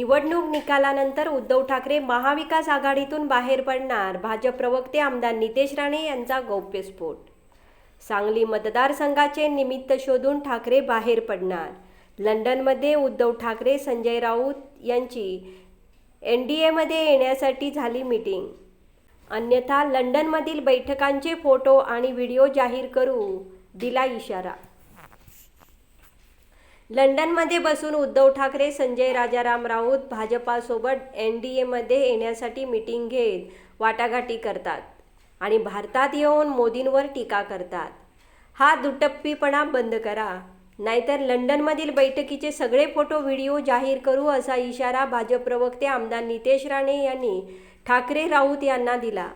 निवडणूक निकालानंतर उद्धव ठाकरे महाविकास आघाडीतून बाहेर पडणार. भाजप प्रवक्ते आमदार नितेश राणे यांचा गौप्यस्फोट सांगली मतदारसंघाचे निमित्त शोधून ठाकरे बाहेर पडणार. लंडनमध्ये उद्धव ठाकरे संजय राऊत यांची एन डी एमध्ये येण्यासाठी झाली मीटिंग. अन्यथा लंडनमधील बैठकांचे फोटो आणि व्हिडिओ जाहीर करू दिला इशारा. लंडनमध्ये बसून उद्धव ठाकरे संजय राजाराम राऊत भाजपासोबत एन डी एमध्ये येण्यासाठी मिटिंग घेत वाटाघाटी करतात आणि भारतात येऊन मोदींवर टीका करतात. हा दुटप्पीपणा बंद करा. नाहीतर लंडनमधील बैठकीचे सगळे फोटो व्हिडिओ जाहीर करू असा इशारा भाजप प्रवक्ते आमदार नितेश राणे यांनी ठाकरे राऊत यांना दिला.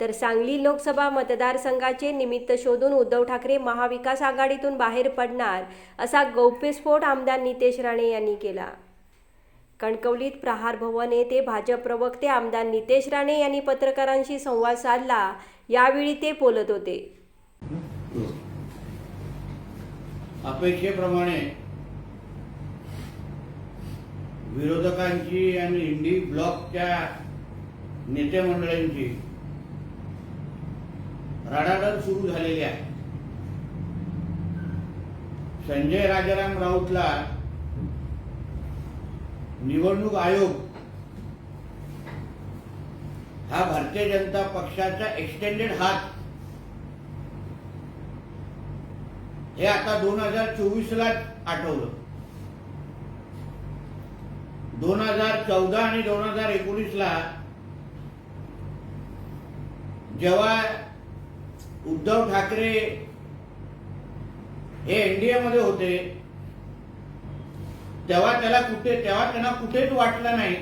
तर सांगली लोकसभा मतदारसंघाचे निमित्त शोधून उद्धव ठाकरे महाविकास आघाडीतून बाहेर पडणार असा गौप्यस्फोट आमदार नितेश राणे यांनी केला. कणकवलीत प्रहार भवन येथे भाजप प्रवक्ते आमदार नितेश राणे यांनी पत्रकारांशी संवाद साधला. यावेळी ते बोलत होते. अपेक्षेप्रमाणे विरोधकांची आणि इंडी ब्लॉकच्या नेते मंडळांची रडारड सुरू झालेली आहे. संजय राजाराम राऊतला निवडणूक आयोग हा भारतीय जनता पक्षाचा एक्सटेंडेड हात. हे आता दोन हजार चोवीस ला आठवलं. दोन हजार चौदा आणि दोन हजार एकोणीस ला जेव्हा उद्धव ठाकरे हे एनडीए मध्ये होते. तेव्हा त्याला कुठे तेव्हा त्यांना कुठेच वाटलं नाही.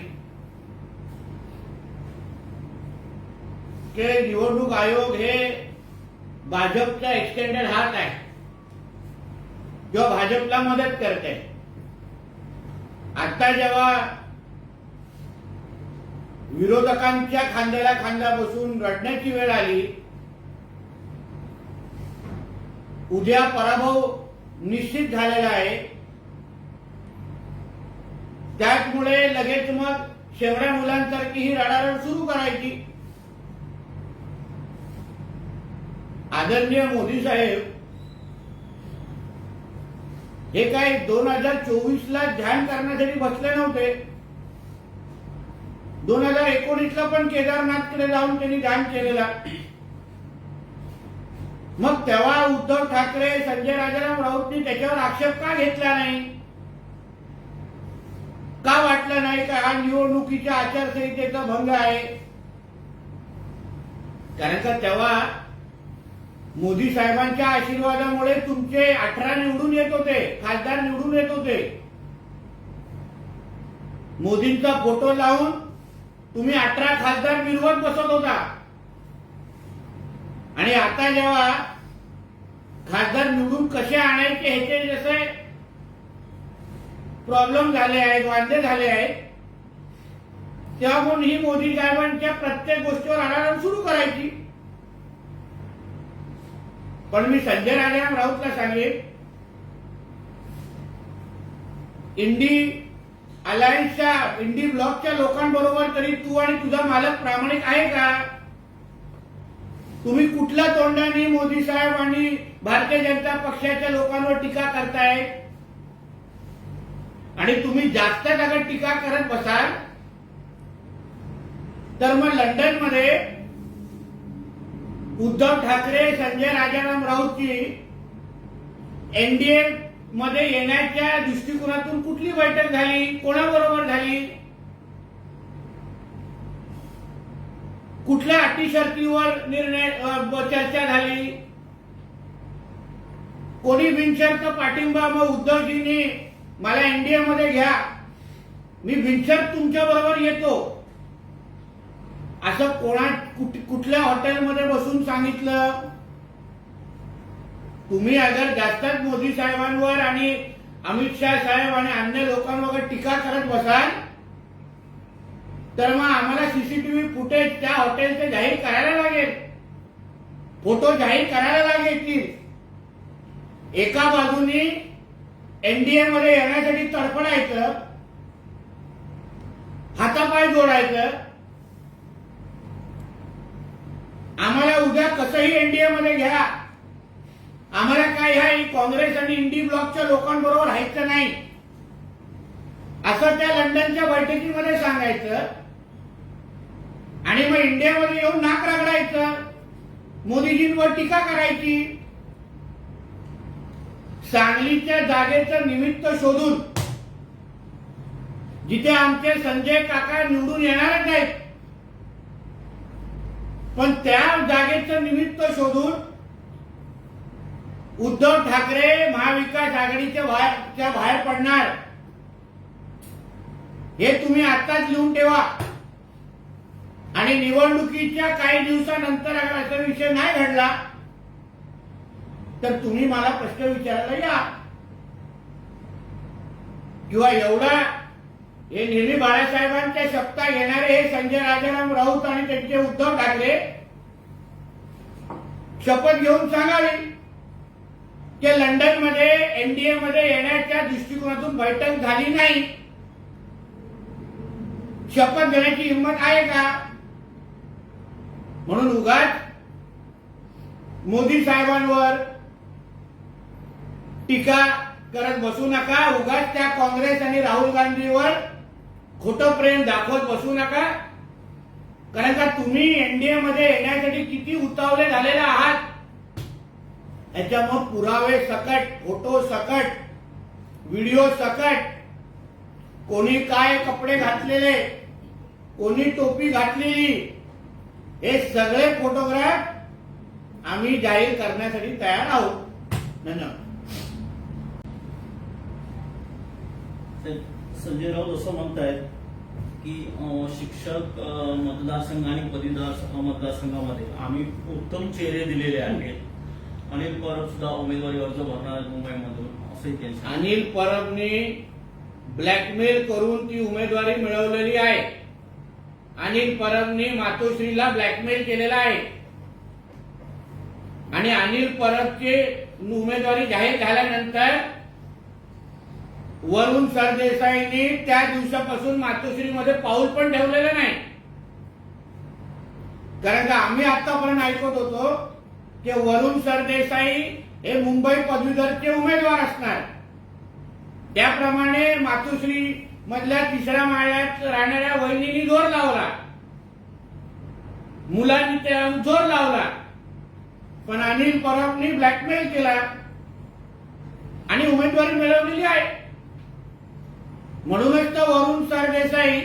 की निवडणूक आयोग हे भाजपचा एक्सटेंडेड हात आहे. किंवा भाजपला मदत करते. आता जेव्हा विरोधकांच्या खांद्याला खांदा बसून रडण्याची वेळ आली उद्या पराभव निश्चित झालेला आहे. त्याचमुळे लगेच मग शेवड्या मुलांसारखी ही रडारड सुरू करायची. आदरणीय मोदी साहेब हे काय दोन हजार चोवीस ला ध्यान करण्यासाठी बसले नव्हते? दोन हजार एकोणीस ला पण केदारनाथकडे जाऊन त्यांनी ध्यान केलेला. मग तेव्हा उद्धव ठाकरे संजय राजाराम राऊतनी त्याच्यावर आक्षेप का घेतला नाही? का वाटलं नाही का हा निवडणुकीच्या आचारसंहितेचा भंग आहे? कारण का तेव्हा मोदी साहेबांच्या आशीर्वादामुळे तुमचे अठरा निवडून येत होते खासदार निवडून येत होते. मोदींचा फोटो लावून तुम्ही अठरा खासदार मिरवत बसत होता. आणि आता जेव्हा खासदार निवडून कसे आणायचे ह्याचे जसे प्रॉब्लेम झाले आहेत वांदे झाले आहेत तेव्हा म्हणून ही मोदी साहेबांच्या प्रत्येक गोष्टीवर आढावा सुरू करायची. पण मी संजय राजाराम राऊतला सांगेन इंडी अलायन्सच्या इंडी ब्लॉकच्या लोकांबरोबर तरी तू आणि तुझा मालक प्रामाणिक आहे का? तुम्ही कुठल्या तोंडाने मोदी साहेब आणि भारतीय जनता पक्षाच्या लोकांवर टीका करताय? आणि तुम्ही जास्त अगर टीका करत बसाल? तर मग लंडनमध्ये उद्धव ठाकरे संजय राजाराम राऊतची एनडीए मध्ये येण्याच्या दृष्टिकोनातून कुठली बैठक झाली? कोणाबरोबर झाली? कुठल्या अटी शर्तीवर निर्णय चर्चा झाली? कोणी बिनशर्त पाठिंबा मग उद्धवजींनी मला एनडीए मध्ये घ्या. मी बिनशर्त तुमच्या बरोबर येतो. असं कोणा कुठल्या हॉटेलमध्ये बसून सांगितलं? तुम्ही अगर जास्तच मोदी साहेबांवर आणि अमित शाह साहेब आणि अन्य लोकांवर टीका करत बसाल तर मग आम्हाला सीसीटीव्ही फुटेज त्या हॉटेलचे जाहीर करायला लागेल. फोटो जाहीर करायला लागेल. की एका बाजूनी एनडीए मध्ये येण्यासाठी तडफडायचं हातापाय जोडायचं. आम्हाला उद्या कसंही एनडीए मध्ये घ्या. आम्हाला काय ह्या काँग्रेस आणि इंडी ब्लॉकच्या लोकांबरोबर राहायचं नाही. असं त्या लंडनच्या बैठकीमध्ये सांगायचं. आणि मग इंडियामध्ये येऊन नाक रगडायचं मोदीजींवर टीका करायची. सांगलीच्या जागेचं निमित्त शोधून जिथे आमचे संजय काका निवडून येणारच आहेत पण त्या जागेचं निमित्त शोधून उद्धव ठाकरे महाविकास आघाडीच्या बाहेर बाहेर पडणार. हे तुम्ही आताच लिहून ठेवा. आणि निवडणुकीच्या काही दिवसानंतर अगर असा विषय नाही घडला तर तुम्ही मला प्रश्न विचारायला या. किंवा एवढा हे नेहमी बाळासाहेबांच्या शब्दा येणारे हे संजय राजाराम राऊत आणि त्यांचे उद्धव ठाकरे शपथ घेऊन सांगावी की लंडनमध्ये एनडीए मध्ये येण्याच्या दृष्टिकोनातून बैठक झाली नाही. शपथ घेण्याची हिंमत आहे का? म्हणून उगाच मोदी साहेबांवर टीका करत बसू नका. उगाच त्या काँग्रेस आणि राहुल गांधीवर खोटं प्रेम दाखवत बसू नका. कारण का तुम्ही एनडीए मध्ये येण्यासाठी किती उतावले झालेले आहात? याच्यामुळे पुरावे सकट फोटो सकट व्हिडिओ सकट. कोणी काय कपडे घातलेले? कोणी टोपी घातलेली? हे सगळे फोटोग्राफ आम्ही जाहीर करण्यासाठी तयार आहोत. धन्यवाद. संजय राऊत असं म्हणतायत की शिक्षक मतदारसंघ आणि पदवीधर स- मतदारसंघामध्ये आम्ही उत्तम चेहरे दिलेले आहेत. अनिल परब सुद्धा उमेदवारी अर्ज भरणार आहेत मुंबईमधून असंही त्यांचं अनिल परबनी ब्लॅकमेल करून ती उमेदवारी मिळवलेली आहे. अनिल परबनी मातोश्रीला ब्लॅकमेल केलेला आहे. आणि अनिल परबचे उमेदवारी जाहीर झाल्यानंतर वरुण सरदेसाईने त्या दिवसापासून मातोश्रीमध्ये पाऊल पण ठेवलेलं नाही. कारण का आम्ही आतापर्यंत ऐकत होतो की वरुण सरदेसाई हे मुंबई पदवीधरचे उमेदवार असणार. त्याप्रमाणे मातोश्री मधल्या तिसऱ्या माळ्यात राहणाऱ्या वहिनींनी जोर लावला. मुलांनी त्या जोर लावला. पण अनिल परबनी ब्लॅकमेल केला. आणि उमेदवारी मिळवलेली आहे. म्हणूनच तर वरुण सरदेसाई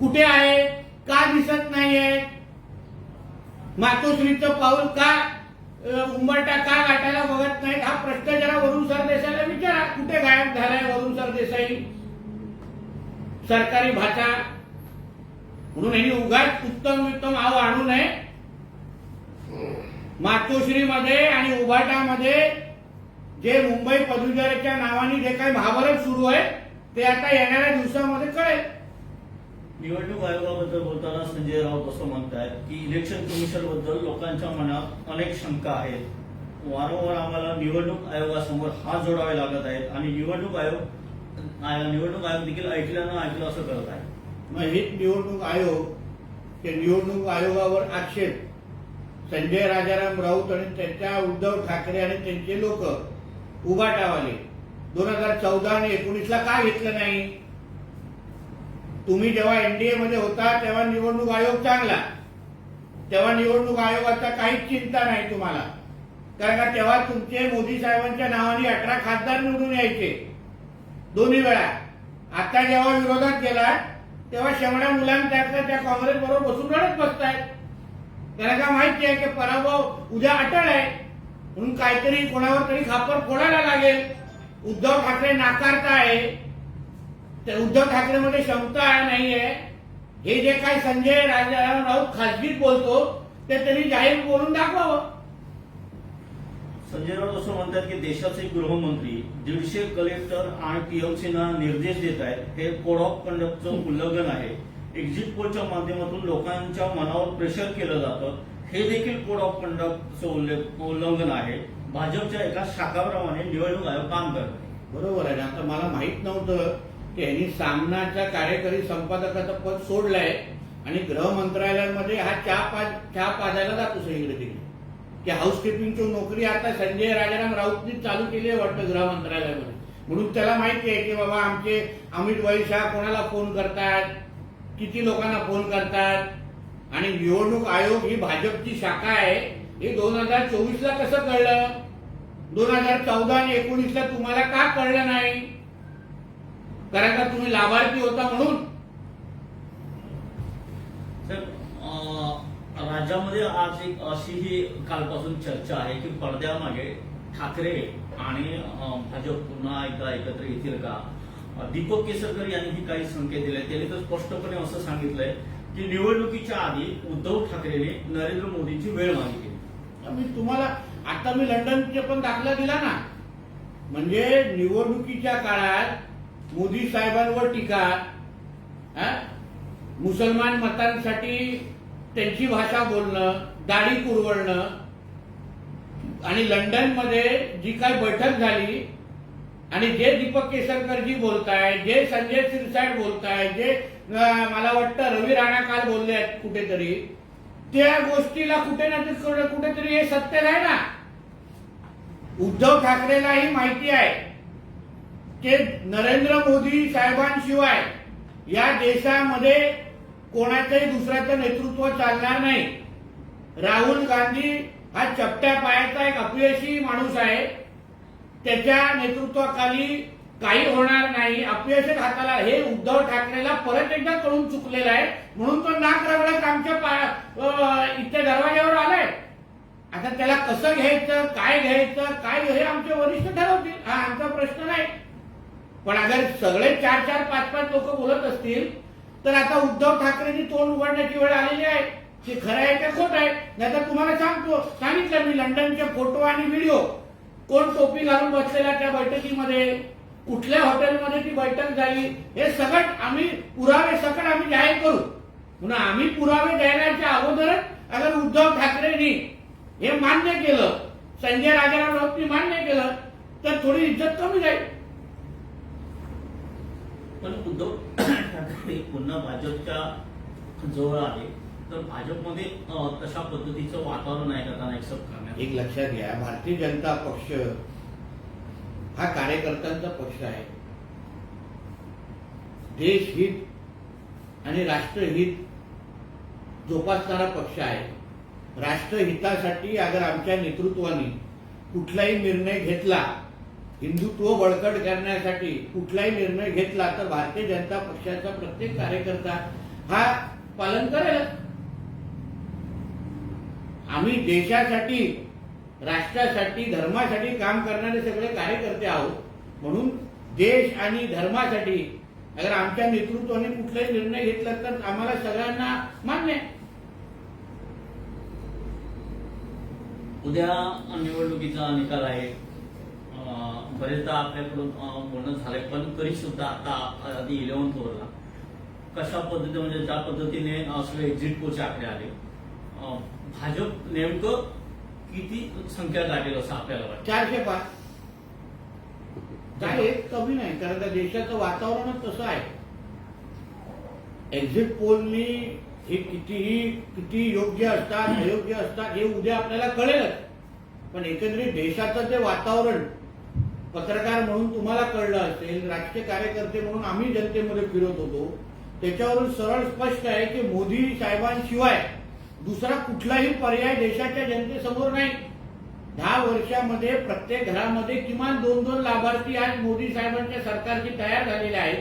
कुठे आहे? का दिसत नाहीये? मातोश्रीचं पाऊल का उंबरटा का गाठायला बघत नाहीत? हा प्रश्न जरा वरुण सरदेसाईला विचारा. कुठे गायब झालाय वरुण सरदेसाई सरकारी भाषा म्हणून यांनी उगाच उत्तम उत्तम आव आणू नये. मातोश्रीमध्ये आणि उभाटामध्ये जे मुंबई पदवीधरच्या नावाने जे काही महाभारत सुरू आहे ते आता येणाऱ्या दिवसामध्ये कळेल. निवडणूक आयोगाबद्दल बोलताना संजय राऊत असं म्हणतायत की इलेक्शन कमिशनबद्दल लोकांच्या मनात अनेक शंका आहेत. वारंवार आम्हाला निवडणूक आयोगासमोर हात जोडावे लागत आहेत आणि निवडणूक आयोग निवडणूक आयोग देखील ऐकलं ऐकलं असं करत आहे मग हेच निवडणूक आयोग हे निवडणूक आयोगावर आक्षेप संजय राजाराम राऊत आणि त्यांच्या उद्धव ठाकरे आणि त्यांचे लोक उभाटावाले दोन हजार चौदा आणि एकोणीसला का घेतलं नाही? तुम्ही जेव्हा एनडीए मध्ये होता तेव्हा निवडणूक आयोग चांगला. तेव्हा निवडणूक आयोगाचा काहीच चिंता नाही तुम्हाला. कारण का तेव्हा तुमचे मोदी साहेबांच्या नावाने अठरा खासदार निवडून यायचे. दोन्ही वेळा. आता जेव्हा विरोधात गेला तेव्हा शेवड्या मुलांच्या त्या काँग्रेस बरोबर बसून रडत बसतायत त्याला का माहिती आहे की पराभव उद्या अटळ आहे. म्हणून काहीतरी कोणावर तरी खापर फोडायला लागेल. उद्धव ठाकरे आहे त्या उद्धव ठाकरेमध्ये क्षमता नाहीये. हे जे काय संजय राजाराम राऊत खासगीत बोलतो ते त्यांनी जाहीर बोलून दाखवावं. संजय राऊत असं म्हणतात की देशाचे गृहमंत्री दीडशे कलेक्टर आणि पीएमसीना निर्देश देत आहेत. हे कोड ऑफ कंडक्टचं उल्लंघन आहे. एक्झिट पोलच्या माध्यमातून लोकांच्या मनावर प्रेशर केलं जातं. हे देखील कोड ऑफ कंडक्टचं उल्लंघन आहे. भाजपच्या एका शाखाप्रमाणे निवडणूक आयोग काम करत बरोबर आहे. ना आता मला माहीत नव्हतं यांनी सामनाच्या कार्यकारी संपादकाचं पद सोडलंय आणि गृह मंत्रालयामध्ये हा चहा पा चहा पाजायला जातो सगळीकडे तिकडे. की हाऊसकीपिंगची नोकरी आता संजय राजाराम राऊतनी चालू केली आहे वाटतं गृह मंत्रालयामध्ये. म्हणून त्याला माहिती आहे की बाबा आमचे अमित भाई शाह कोणाला फोन करतात? किती लोकांना फोन करतात? आणि निवडणूक आयोग ही भाजपची शाखा आहे. हे दोन हजार चोवीस ला कसं कळलं? दोन हजार चौदा आणि एकोणीसला तुम्हाला का कळलं नाही? कारण का तुम्ही लाभार्थी होता म्हणून? राज्यामध्ये आज एक अशी ही कालपासून चर्चा आहे की पडद्यामागे ठाकरे आणि भाजप पुन्हा एकदा एकत्र येतील का? दीपक केसरकर यांनीही काही संकेत दिले. त्यांनी तर स्पष्टपणे असं सांगितलंय की निवडणुकीच्या आधी उद्धव ठाकरेने नरेंद्र मोदींची वेळ मागितली. मी तुम्हाला आता मी लंडनचे पण दाखला दिला ना. म्हणजे निवडणुकीच्या काळात मोदी साहेबांवर टीका हा? मुसलमान मतांसाठी त्यांची भाषा बोलणं दाढी कुरवळणं आणि लंडनमध्ये जी काय बैठक झाली आणि जे दीपक केसरकरजी बोलताय जे संजय सिरसाट बोलताय जे मला वाटतं रवी राणा काल बोलले आहेत कुठेतरी त्या गोष्टीला कुठे ना कुठेतरी हे सत्य आहे ना उद्धव ठाकरेलाही माहिती आहे की नरेंद्र मोदी साहेबांशिवाय या देशामध्ये कोणाचंही दुसऱ्याचं नेतृत्व चालणार नाही. राहुल गांधी हा चपट्या पायाचा एक अपयशी माणूस आहे. त्याच्या नेतृत्वाखाली काही होणार नाही. अपयशच हाताला हे उद्धव ठाकरेला परत एकदा कळून चुकलेलं आहे. म्हणून तो नाक रगडत आमच्या इथे दरवाज्यावर आलाय. आता त्याला कसं घ्यायचं काय घ्यायचं काय हे आमचे वरिष्ठ ठरवतील? हा आमचा प्रश्न नाही. पण अगर सगळे चार चार पाच पाच लोक बोलत असतील तर आता उद्धव ठाकरेंनी तोंड उघडण्याची वेळ आलेली आहे. ते खरं आहे का खोट आहे? नाहीतर तुम्हाला सांगतो सांगितलं मी लंडनचे फोटो आणि व्हिडिओ. कोण टोपी घालून बसलेला त्या बैठकीमध्ये? कुठल्या हॉटेलमध्ये ती बैठक झाली? हे सगळं आम्ही पुरावे सकट आम्ही जाहीर करू. म्हणून आम्ही पुरावे द्यायच्या अगोदरच अगर उद्धव ठाकरेंनी हे मान्य केलं संजय राजाराम राऊतनी मान्य केलं तर थोडी इज्जत कमी जाईल. पण उद्धव ठाकरे पुन्हा भाजपच्या जवळ आले तर भाजपमध्ये तशा पद्धतीचं वातावरण आहे का त्यांना एक्सेप्ट करण्यात? एक लक्षात घ्या भारतीय जनता पक्ष हा कार्यकर्त्यांचा पक्ष आहे. देशहित आणि राष्ट्रहित जोपासणारा पक्ष आहे. राष्ट्रहितासाठी अगर आमच्या नेतृत्वाने कुठलाही निर्णय घेतला हिंदुत्व बळकट करण्यासाठी कुठलाही निर्णय घेतला तर भारतीय जनता पक्षाचा प्रत्येक कार्यकर्ता हा पालन करेल आम्ही देशासाठी राष्ट्रासाठी धर्मासाठी काम करणारे सगळे कार्यकर्ते आहोत. म्हणून देश आणि धर्मासाठी अगर आमच्या नेतृत्वाने कुठलाही निर्णय घेतला तर आम्हाला सगळ्यांना मान्य आहे. उद्या निवडणुकीचा निकाल आहे. बरेचदा आपल्याकडून बोलणं झालंय पण तरी सुद्धा आता आधी इलेव्हन ओव्हरला कशा पद्धतीने म्हणजे ज्या पद्धतीने सगळे एक्झिट पोलचे आकडे आले भाजप नेमकं किती संख्या लागेल असं आपल्याला वाटतं? चारशे पाच. काय कमी नाही कारण त्या देशाचं वातावरणच तसं आहे. एक्झिट पोलनी हे कितीही किती योग्य असतात अयोग्य असतात हे उद्या आपल्याला कळेलच. पण एकंदरीत देशाचं जे वातावरण पत्रकार म्हणून तुम्हाला कळलं असेल राजकीय कार्यकर्ते म्हणून आम्ही जनतेमध्ये फिरत होतो. त्याच्यावरून सरळ स्पष्ट आहे की मोदी साहेबांशिवाय दुसरा कुठलाही पर्याय देशाच्या जनतेसमोर नाही. दहा वर्षामध्ये प्रत्येक घरामध्ये किमान दोन दोन लाभार्थी आज मोदी साहेबांच्या सरकारची तयार झालेले आहेत.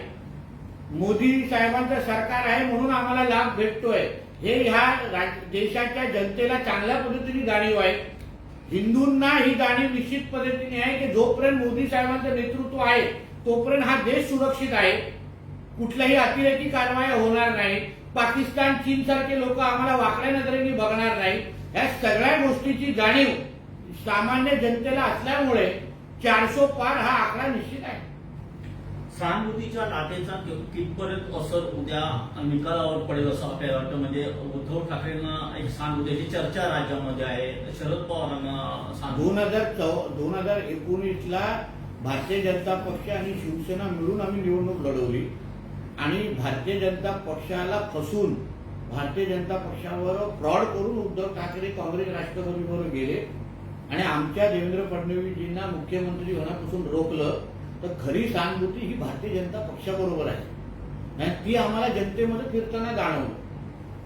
मोदी साहेबांचं सरकार आहे म्हणून आम्हाला लाभ भेटतोय. हे ह्या राज- देशाच्या जनतेला चांगल्या पद्धतीने जाणीव आहे. हिंदूंना ही जाणीव निश्चित पद्धतीने आहे की जोपर्यंत मोदी साहेबांचं नेतृत्व आहे तोपर्यंत हा देश सुरक्षित आहे. कुठल्याही अतिरेकी कारवाया होणार नाही. पाकिस्तान चीन सारखे लोक आम्हाला वाकड्या नजरेने बघणार नाही. या सगळ्या गोष्टीची जाणीव सामान्य जनतेला असल्यामुळे चारशे पार हा आकडा निश्चित आहे. सहानुभूतीच्या लाटेचा कितपर्यंत असर उद्या निकालावर पडेल असं आपल्याला वाटतं? म्हणजे उद्धव ठाकरेंना एक सहानुभूतीची चर्चा राज्यामध्ये आहे. शरद पवारांना दोन हजार चौ दोन हजार एकोणीस ला भारतीय जनता पक्ष आणि शिवसेना मिळून आम्ही निवडणूक लढवली. आणि भारतीय जनता पक्षाला फसून भारतीय जनता पक्षावर फ्रॉड करून उद्धव ठाकरे काँग्रेस राष्ट्रवादीवर गेले. आणि आमच्या देवेंद्र फडणवीसजींना मुख्यमंत्री होण्यापासून रोखलं. तर खरी सहानुभूती ही भारतीय जनता पक्षाबरोबर आहे. आणि ती आम्हाला जनतेमध्ये फिरताना जाणवलं.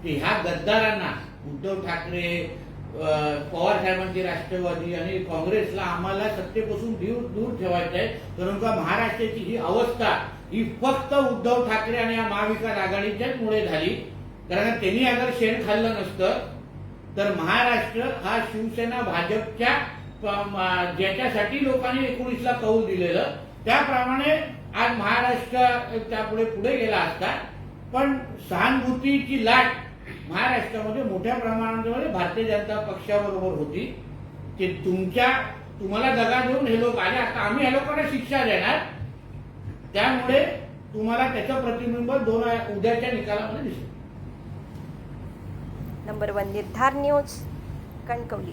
की ह्या गद्दारांना उद्धव ठाकरे पवार साहेबांची राष्ट्रवादी आणि काँग्रेसला आम्हाला सत्तेपासून दूर दूर ठेवायचं आहे. कारण का महाराष्ट्राची ही अवस्था ही फक्त उद्धव ठाकरे आणि या महाविकास आघाडीच्याच मुळे झाली. कारण त्यांनी अगर शेण खाल्लं नसतं तर महाराष्ट्र हा शिवसेना भाजपच्या ज्याच्यासाठी लोकांनी एकोणीसला कौल दिलेलं त्याप्रमाणे आज महाराष्ट्र त्यापुढे पुढे गेला असता पण सहानुभूतीची लाट महाराष्ट्रामध्ये मोठ्या प्रमाणामध्ये भारतीय जनता पक्षाबरोबर होती. ते तुमच्या तुम्हाला दगा देऊन हे लोक आले आता आम्ही ह्या लोकांना शिक्षा देणार. त्यामुळे तुम्हाला त्याचं प्रतिबिंब दोन उद्याच्या निकालामध्ये दिसेल. Number one Nirdhar news Kankavli.